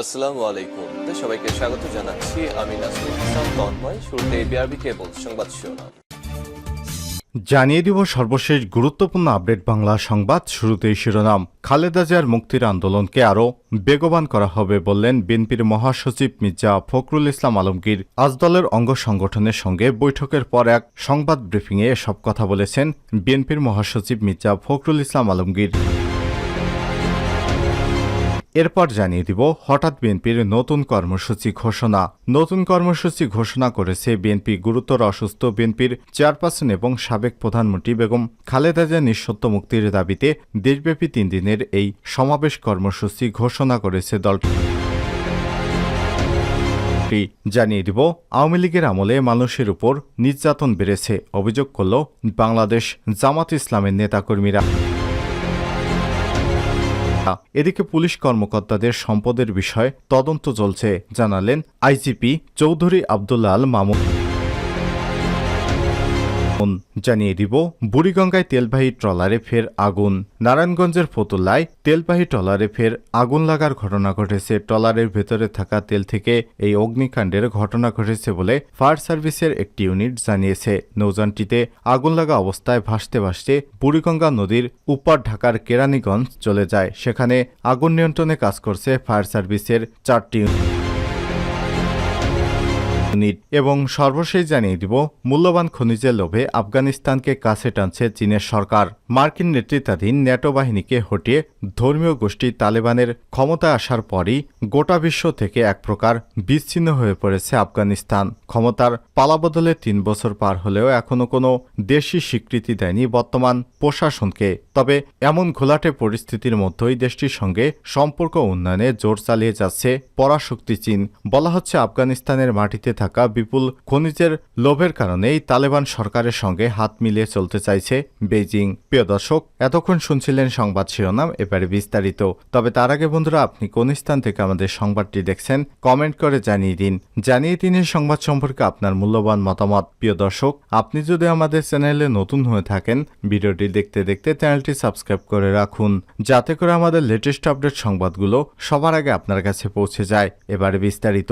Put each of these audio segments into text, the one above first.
আসসালামু আলাইকুম। সবাইকে স্বাগত জানাচ্ছি। আমি ইসলাম, তন্ময়। শুরুতে বিআরবি কেবল সংবাদ শিরোনাম। জানিয়ে দিব সর্বশেষ গুরুত্বপূর্ণ আপডেট বাংলা সংবাদ শুরুতেই শিরোনাম। খালেদা জিয়ার মুক্তির আন্দোলনকে আরও বেগবান করা হবে বললেন বিএনপির মহাসচিব মির্জা ফখরুল ইসলাম আলমগীর। আজ দলের অঙ্গ সংগঠনের সঙ্গে বৈঠকের পর এক সংবাদ ব্রিফিংয়ে এসব কথা বলেছেন বিএনপির মহাসচিব মির্জা ফখরুল ইসলাম আলমগীর। এরপর জানিয়ে দিব, হঠাৎ বিএনপির নতুন কর্মসূচি ঘোষণা। নতুন কর্মসূচি ঘোষণা করেছে বিএনপি গুরুতর অসুস্থ বিএনপির চেয়ারপারসন এবং সাবেক প্রধানমন্ত্রী বেগম খালেদা জিয়া নিঃসত্ব মুক্তির দাবিতে দেশব্যাপী তিন দিনের এই সমাবেশ কর্মসূচি ঘোষণা করেছে দলটি জানিয়ে দিব, আওয়ামী লীগের আমলে মানুষের উপর নির্যাতন বেড়েছে। অভিযোগ করল, বাংলাদেশ জামাত ইসলামের নেতাকর্মীরা। এদিকে পুলিশ কর্মকর্তাদের সম্পদের বিষয়ে তদন্ত চলছে জানালেন আইজিপি চৌধুরী আবদুল্লাল আল মামুন জানিয়ে দিব, বুড়িগঙ্গায় তেলবাহী ট্রলারে ফের আগুন। নারায়ণগঞ্জের ফতুল্লায় তেলবাহী ট্রলারে ফের আগুন লাগার ঘটনা ঘটেছে। ট্রলারের ভেতরে থাকা তেল থেকে এই অগ্নিকাণ্ডের ঘটনা ঘটেছে বলে ফায়ার সার্ভিসের একটি ইউনিট জানিয়েছে। নৌযানটিতে আগুন লাগা অবস্থায় ভাসতে ভাসতে বুড়িগঙ্গা নদীর উপার ঢাকার কেরানীগঞ্জ চলে যায়। সেখানে আগুন নিয়ন্ত্রণে কাজ করছে ফায়ার সার্ভিসের চারটি ইউনিট এবং সর্বশেষ জানিয়ে দিব, মূল্যবান খনিজের লোভে আফগানিস্তানকে কাছে টানছে চীনের সরকার। মার্কিন নেতৃত্বাধীন ন্যাটো বাহিনীকে হটিয়ে ধর্মীয় গোষ্ঠী তালেবানের ক্ষমতায় আসার পরই গোটা বিশ্ব থেকে এক প্রকার বিচ্ছিন্ন হয়ে পড়েছে আফগানিস্তান। ক্ষমতার পালাবদলে তিন বছর পার হলেও এখনও কোনো দেশই স্বীকৃতি দেয়নি বর্তমান প্রশাসনকে। তবে এমন ঘোলাটে পরিস্থিতির মধ্যেই দেশটির সঙ্গে সম্পর্ক উন্নয়নে জোর চালিয়ে যাচ্ছে পরাশক্তি চীন। বলা হচ্ছে আফগানিস্তানের মাটিতে থাকা বিপুল খনিজের লোভের কারণেই তালেবান সরকারের সঙ্গে হাত মিলিয়ে চলতে চাইছে বেইজিং। প্রিয় দর্শক, এতক্ষণ শুনছিলেন সংবাদ শিরোনাম, এবারে বিস্তারিত। তবে তার আগে বন্ধুরা, আপনি কোন স্থান থেকে আমাদের সংবাদটি দেখছেন, কমেন্ট করে জানিয়ে দিন। জানিয়ে দিন এই সংবাদ সম্পর্কে আপনার মূল্যবান মতামত। প্রিয় দর্শক, আপনি যদি আমাদের চ্যানেলে নতুন হয়ে থাকেন, ভিডিওটি দেখতে দেখতে চ্যানেলটি সাবস্ক্রাইব করে রাখুন, যাতে করে আমাদের লেটেস্ট আপডেট সংবাদগুলো সবার আগে আপনার কাছে পৌঁছে যায়। এবারে বিস্তারিত।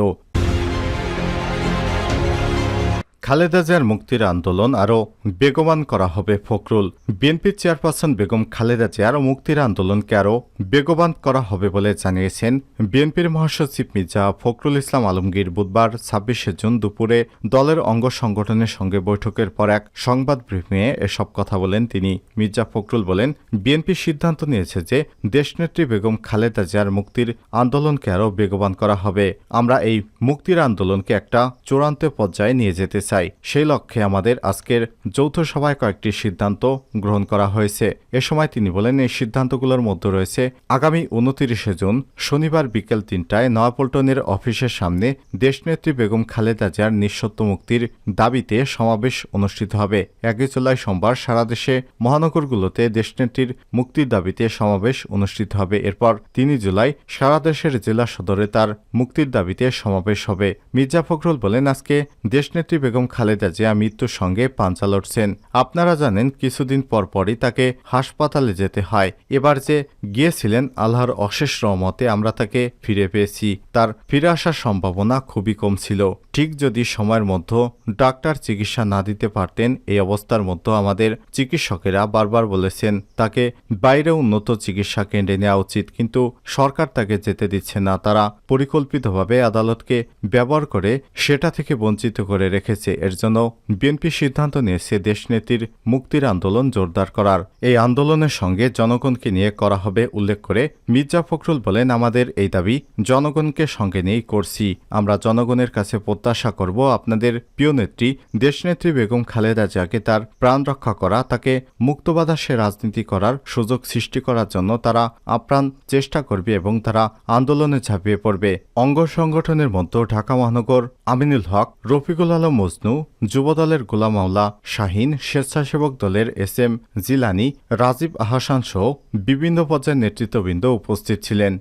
খালেদা জিয়ার মুক্তির আন্দোলন আরও বেগবান করা হবে ফখরুল। বিএনপির চেয়ারপারসন বেগম খালেদা জিয়ার মুক্তির আন্দোলনকে আরও বেগবান করা হবে বলে জানিয়েছেন বিএনপির মহাসচিব মির্জা ফখরুল ইসলাম আলমগীর বুধবার ছাব্বিশে জুন দুপুরে দলের অঙ্গ সংগঠনের সঙ্গে বৈঠকের পর এক সংবাদ ব্রিফিংয়ে এসব কথা বলেন তিনি। মির্জা ফখরুল বলেন, বিএনপি সিদ্ধান্ত নিয়েছে যে দেশনেত্রী বেগম খালেদা জিয়ার মুক্তির আন্দোলনকে আরও বেগবান করা হবে। আমরা এই মুক্তির আন্দোলনকে একটা চূড়ান্ত পর্যায়ে নিয়ে যেতে চাই। সেই লক্ষ্যে আমাদের আজকের যৌথ সভায় কয়েকটি সিদ্ধান্ত গ্রহণ করা হয়েছে। এ সময় তিনি বলেন, এই সিদ্ধান্তগুলোর মধ্যে রয়েছে, আগামী উনতিরিশে জুন শনিবার বিকেল তিনটায় নয়াপল্টনের অফিসের সামনে দেশনেত্রী বেগম খালেদা জিয়ার নিঃসত্ব মুক্তির দাবিতে সমাবেশ অনুষ্ঠিত হবে। একই জুলাই সোমবার সারা দেশে মহানগরগুলোতে দেশনেত্রীর মুক্তির দাবিতে সমাবেশ অনুষ্ঠিত হবে। এরপর তিন জুলাই সারা দেশের জেলা সদরে তার মুক্তির দাবিতে সমাবেশ হবে। মির্জা ফখরুল বলেন, আজকে দেশনেত্রী বেগম খালেদা জিয়া মৃত্যুর সঙ্গে পাঞ্চা লড়ছেন। আপনারা জানেন, কিছুদিন পর পরই তাকে হাসপাতালে যেতে হয়। এবার যে গিয়েছিলেন, আল্লাহর অশেষ রহমতে আমরা তাকে ফিরে পেয়েছি। তার ফিরে আসার সম্ভাবনা খুবই কম ছিল। ঠিক যদি সময়ের মধ্যে ডাক্তার চিকিৎসা না দিতে পারতেন, এই অবস্থার মধ্যে আমাদের চিকিৎসকেরা বারবার বলেছেন, তাকে বাইরে উন্নত চিকিৎসা কেন্দ্রে নেওয়া উচিত। কিন্তু সরকার তাকে যেতে দিচ্ছে না। তারা পরিকল্পিতভাবে আদালতকে ব্যবহার করে সেটা থেকে বঞ্চিত করে রেখেছে। এর জন্য বিএনপি সিদ্ধান্ত নিয়েছে দেশনেত্রীর মুক্তির আন্দোলন জোরদার করার। এই আন্দোলনের সঙ্গে জনগণকে নিয়ে করা হবে উল্লেখ করে মির্জা ফখরুল বলেন, আমাদের এই দাবি জনগণকে সঙ্গে নিয়েই করছি। আমরা জনগণের কাছে প্রত্যাশা করব আপনাদের প্রিয় নেত্রী দেশনেত্রী বেগম খালেদা জিয়াকে তার প্রাণ রক্ষা করা, তাকে মুক্তবাদাসে রাজনীতি করার সুযোগ সৃষ্টি করার জন্য তারা আপ্রাণ চেষ্টা করবে এবং তারা আন্দোলনে ঝাঁপিয়ে পড়বে। অঙ্গ সংগঠনের মধ্যে ঢাকা মহানগর আমিনুল হক, রফিকুল আলম মজনু যুবদলের গোলাম মাওলা শাহিন, স্বেচ্ছাসেবক দলের এস এম জিলানি, রাজীব আহসানসহ বিভিন্ন পর্যায়ের নেতৃত্ববৃন্দ উপস্থিত ছিলেন।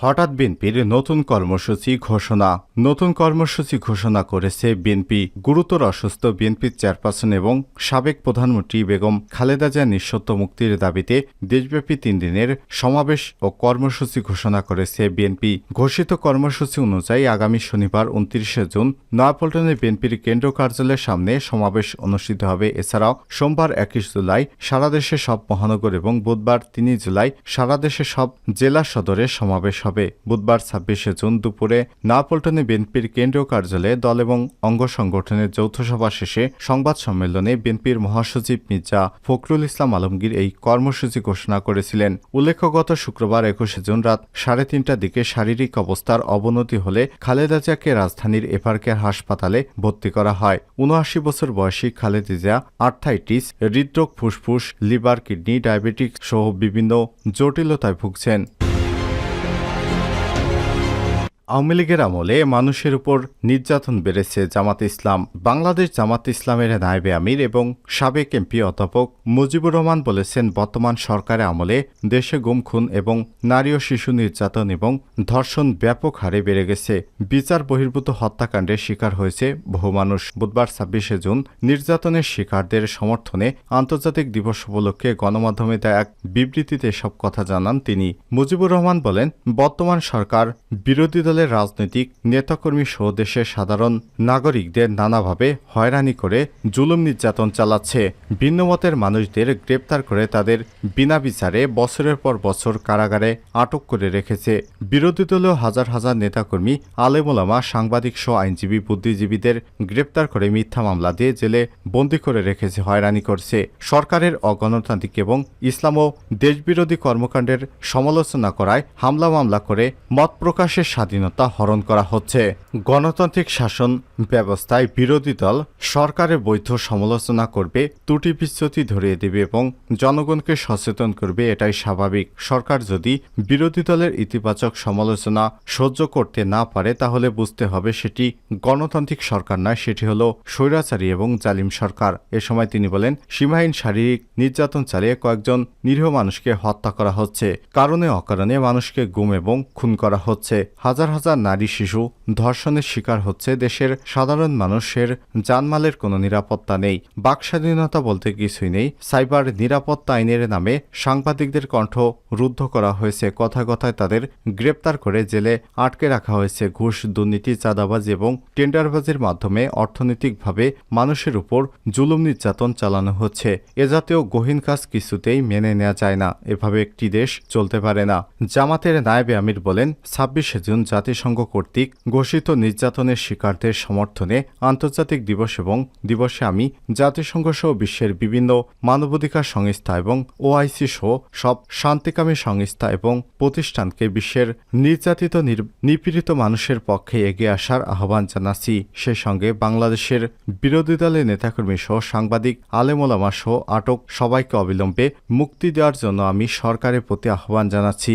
হঠাৎ বিএনপির নতুন কর্মসূচি ঘোষণা। নতুন কর্মসূচি ঘোষণা করেছে বিএনপি। গুরুতর অসুস্থ বিএনপির চেয়ারপারসন এবং সাবেক প্রধানমন্ত্রী বেগম খালেদা জিয়া নিঃসত্ব মুক্তির দাবিতে দেশব্যাপী তিন দিনের সমাবেশ ও কর্মসূচি ঘোষণা করেছে বিএনপি। ঘোষিত কর্মসূচি অনুযায়ী আগামী শনিবার উনত্রিশে জুন নয়াপল্টনে বিএনপির কেন্দ্র কার্যালয়ের সামনে সমাবেশ অনুষ্ঠিত হবে। এছাড়াও সোমবার একুশ জুলাই সারাদেশে সব মহানগর এবং বুধবার তিন জুলাই সারাদেশে সব জেলা সদরে সমাবেশ হবে। বুধবার ছাব্বিশে জুন দুপুরে নয়াপল্টনে বিএনপির কেন্দ্রীয় কার্যালয়ে দল এবং অঙ্গ সংগঠনের যৌথ সভা শেষে সংবাদ সম্মেলনে বিএনপির মহাসচিব মির্জা ফখরুল ইসলাম আলমগীর এই কর্মসূচি ঘোষণা করেছিলেন। উল্লেখ্য, গত শুক্রবার একুশে জুন রাত সাড়ে তিনটার দিকে শারীরিক অবস্থার অবনতি হলে খালেদা জিয়াকে রাজধানীর এপার্কের হাসপাতালে ভর্তি করা হয়। উনআশি বছর বয়সী খালেদা জিয়া আর্থাইটিস, হৃদরোগ, ফুসফুস, লিভার, কিডনি ডায়াবেটিক সহ বিভিন্ন জটিলতায় ভুগছেন। আওয়ামী লীগের আমলে মানুষের উপর নির্যাতন বেড়েছে জামাত ইসলাম, বাংলাদেশ জামাত ইসলামের নায়েবে আমির এবং সাবেক এমপি অধ্যাপক মুজিবুর রহমান বলেছেন, বর্তমান সরকারের আমলে দেশে গুম খুন এবং নারী ও শিশু নির্যাতন এবং ধর্ষণ ব্যাপক হারে বেড়ে গেছে। বিচার বহির্ভূত হত্যাকাণ্ডের শিকার হয়েছে বহু মানুষ। বুধবার ছাব্বিশে জুন নির্যাতনের শিকারদের সমর্থনে আন্তর্জাতিক দিবস উপলক্ষে গণমাধ্যমে দেয়া এক বিবৃতিতে সব কথা জানান তিনি। মুজিবুর রহমান বলেন, বর্তমান সরকার বিরোধী দলের রাজনৈতিক নেতাকর্মী সহ দেশের সাধারণ নাগরিকদের নানাভাবে হয়রানি করে জুলুম নির্যাতন চালাচ্ছে। ভিন্নমতের মানুষদের গ্রেপ্তার করে তাদের বিনা বিচারে বছরের পর বছর কারাগারে আটক করে রেখেছে। বিরোধী দলীয় হাজার হাজার নেতাকর্মী আলেমোলামা সাংবাদিক সহ আইনজীবী, বুদ্ধিজীবীদের গ্রেপ্তার করে মিথ্যা মামলা দিয়ে জেলে বন্দী করে রেখেছে, হয়রানি করছে। সরকারের অগণতান্ত্রিক এবং ইসলাম ও দেশবিরোধী কর্মকাণ্ডের সমালোচনা করায় হামলা মামলা করে মত প্রকাশের স্বাধীনতা হরণ করা হচ্ছে। গণতান্ত্রিক শাসন ব্যবস্থায় বিরোধী দল সরকারের বৈধ সমালোচনা করবে, ত্রুটি বিচ্যুতি ধরিয়ে দেবে এবং জনগণকে সচেতন করবে, এটাই স্বাভাবিক। সরকার যদি বিরোধী দলের ইতিবাচক সমালোচনা সহ্য করতে না পারে, তাহলে বুঝতে হবে সেটি গণতান্ত্রিক সরকার নয়, সেটি হলো স্বৈরাচারী এবং জালিম সরকার। এ সময় তিনি বলেন, সীমাহীন শারীরিক নির্যাতন চালিয়ে কয়েকজন নিরীহ মানুষকে হত্যা করা হচ্ছে। কারণে অকারণে মানুষকে গুম এবং খুন করা হচ্ছে। হাজার হাজার নারী শিশু ধর্ষণের শিকার হচ্ছে দেশের সাধারণ মানুষের জানমালের কোনো নিরাপত্তা নেই। বাকস্বাধীনতা বলতে কিছুই নেই। সাইবার নিরাপত্তা আইনের নামে সাংবাদিকদের কণ্ঠ রুদ্ধ করা হয়েছে। কথায় কথায় তাদের গ্রেপ্তার করে জেলে আটকে রাখা হয়েছে ঘুষ, দুর্নীতি, চাঁদাবাজি এবং টেন্ডারবাজির মাধ্যমে অর্থনৈতিকভাবে মানুষের উপর জুলুম নির্যাতন চালানো হচ্ছে। এ জাতীয় গহীন কাজ কিছুতেই মেনে নেওয়া যায় না। এভাবে একটি দেশ চলতে পারে না। জামাতের নায়েবে আমির বলেন, ছাব্বিশে জুন জাতিসংঘ কর্তৃক ঘোষিত নির্যাতনের শিকারদের সমর্থনে আন্তর্জাতিক দিবস এবং দিবসে আমি জাতিসংঘ সহ বিশ্বের বিভিন্ন মানবাধিকার সংস্থা এবং ওআইসি সহ সব শান্তিকামী সংস্থা এবং প্রতিষ্ঠানকে বিশ্বের নির্যাতিত, নির- নিপীড়িত মানুষের পক্ষে এগিয়ে আসার আহ্বান জানাচ্ছি। সেই সঙ্গে বাংলাদেশের বিরোধী দলের নেতাকর্মী সহ সাংবাদিক আলেমোলামা সহ আটক সবাইকে অবিলম্বে মুক্তি দেওয়ার জন্য আমি সরকারের প্রতি আহ্বান জানাচ্ছি।